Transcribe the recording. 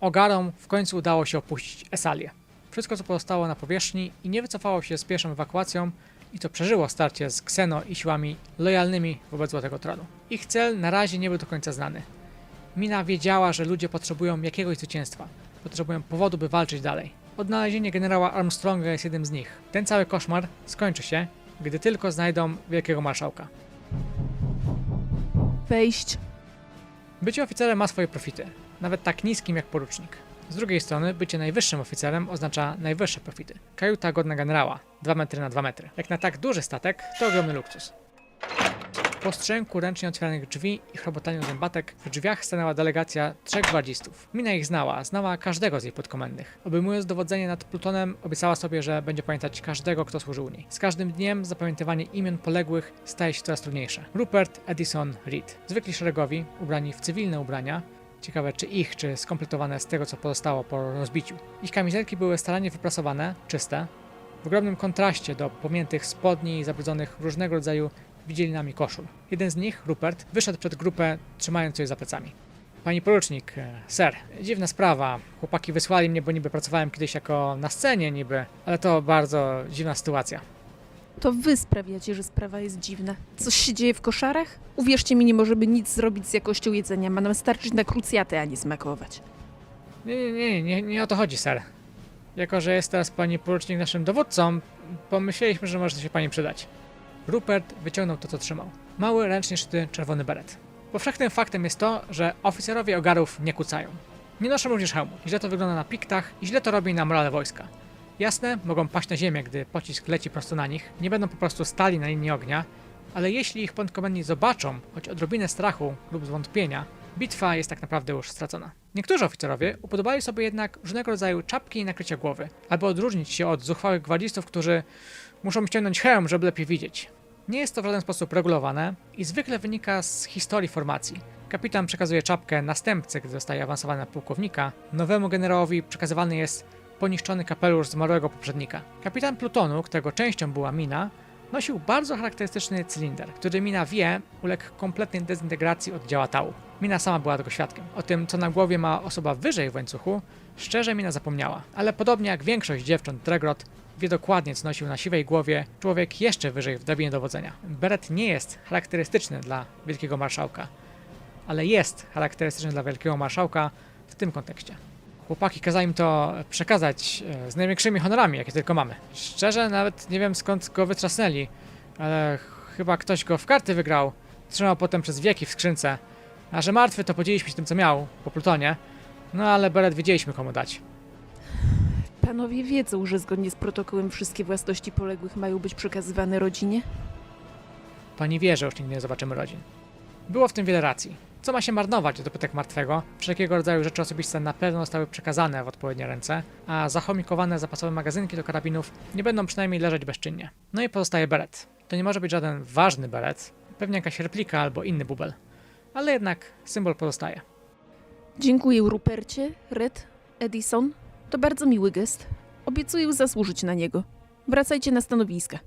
Ogarom w końcu udało się opuścić Esalię. Wszystko, co pozostało na powierzchni i nie wycofało się z pierwszą ewakuacją, i to przeżyło starcie z Xeno i siłami lojalnymi wobec Złotego Tronu. Ich cel na razie nie był do końca znany. Mina wiedziała, że ludzie potrzebują jakiegoś zwycięstwa, potrzebują powodu, by walczyć dalej. Odnalezienie generała Armstronga jest jednym z nich. Ten cały koszmar skończy się, gdy tylko znajdą Wielkiego Marszałka. Wejść. Bycie oficerem ma swoje profity, nawet tak niskim jak porucznik. Z drugiej strony, bycie najwyższym oficerem oznacza najwyższe profity. Kajuta godna generała, 2 metry na 2 metry. Jak na tak duży statek, to ogromny luksus. Po strzęku ręcznie otwieranych drzwi i chrobotaniu zębatek w drzwiach stanęła delegacja trzech gwardzistów. Mina ich znała, znała każdego z jej podkomendnych. Obejmując dowodzenie nad Plutonem, obiecała sobie, że będzie pamiętać każdego, kto służył u niej. Z każdym dniem zapamiętywanie imion poległych staje się coraz trudniejsze. Rupert Edison Reed. Zwykli szeregowi, ubrani w cywilne ubrania, Ciekawe, czy ich, czy skompletowane z tego, co pozostało po rozbiciu. Ich kamizelki były starannie wyprasowane, czyste, w ogromnym kontraście do pomiętych spodni i zabrudzonych różnego rodzaju widzielinami koszul. Jeden z nich, Rupert, wyszedł przed grupę, trzymając coś za plecami. Pani porucznik, e, ser, dziwna sprawa. Chłopaki wysłali mnie, bo niby pracowałem kiedyś jako na scenie niby, ale to bardzo dziwna sytuacja. To wy sprawiacie, że sprawa jest dziwna. Coś się dzieje w koszarach? Uwierzcie mi, nie możemy nic zrobić z jakością jedzenia. Ma nam starczyć na krucjaty, a nie smakować. Nie, nie, nie, nie, o to chodzi, ser. Jako, że jest teraz pani porucznik naszym dowódcą, pomyśleliśmy, że może się pani przydać. Rupert wyciągnął to, co trzymał. Mały, ręcznie szyty czerwony beret. Powszechnym faktem jest to, że oficerowie ogarów nie kucają. Nie noszą również hełmu. Źle to wygląda na piktach i źle to robi na morale wojska. Jasne, mogą paść na ziemię, gdy pocisk leci prosto na nich, nie będą po prostu stali na linii ognia, ale jeśli ich podkomendni zobaczą choć odrobinę strachu lub zwątpienia, bitwa jest tak naprawdę już stracona. Niektórzy oficerowie upodobali sobie jednak różnego rodzaju czapki i nakrycia głowy, aby odróżnić się od zuchwałych gwardzistów, którzy muszą ściągnąć hełm, żeby lepiej widzieć. Nie jest to w żaden sposób regulowane i zwykle wynika z historii formacji. Kapitan przekazuje czapkę następcy, gdy zostaje awansowany na pułkownika. Nowemu generałowi przekazywany jest poniszczony kapelusz zmarłego poprzednika. Kapitan Plutonu, którego częścią była Mina, nosił bardzo charakterystyczny cylinder, który Mina wie uległ kompletnej dezintegracji od działa tału. Mina sama była tego świadkiem. O tym, co na głowie ma osoba wyżej w łańcuchu, szczerze Mina zapomniała. Ale podobnie jak większość dziewcząt Dregrot, wie dokładnie, co nosił na siwej głowie człowiek jeszcze wyżej w drabinie dowodzenia. Beret nie jest charakterystyczny dla Wielkiego Marszałka, ale jest charakterystyczny dla Wielkiego Marszałka w tym kontekście. Chłopaki kazali im to przekazać e, z największymi honorami, jakie tylko mamy. Szczerze, nawet nie wiem skąd go wytrzasnęli, ale ch- chyba ktoś go w karty wygrał. Trzymał potem przez wieki w skrzynce. A że martwy, to podzieliliśmy się tym, co miał po Plutonie. No ale Beret wiedzieliśmy, komu dać. Panowie wiedzą, że zgodnie z protokołem wszystkie własności poległych mają być przekazywane rodzinie? Pani wie, że już nigdy nie zobaczymy rodzin. Było w tym wiele racji. Co ma się marnować do pytek martwego? Wszelkiego rodzaju rzeczy osobiste na pewno zostały przekazane w odpowiednie ręce, a zachomikowane zapasowe magazynki do karabinów nie będą przynajmniej leżeć bezczynnie. No i pozostaje beret. To nie może być żaden ważny beret, pewnie jakaś replika albo inny bubel. Ale jednak symbol pozostaje. Dziękuję Rupercie, Red, Edison. To bardzo miły gest. Obiecuję zasłużyć na niego. Wracajcie na stanowiska.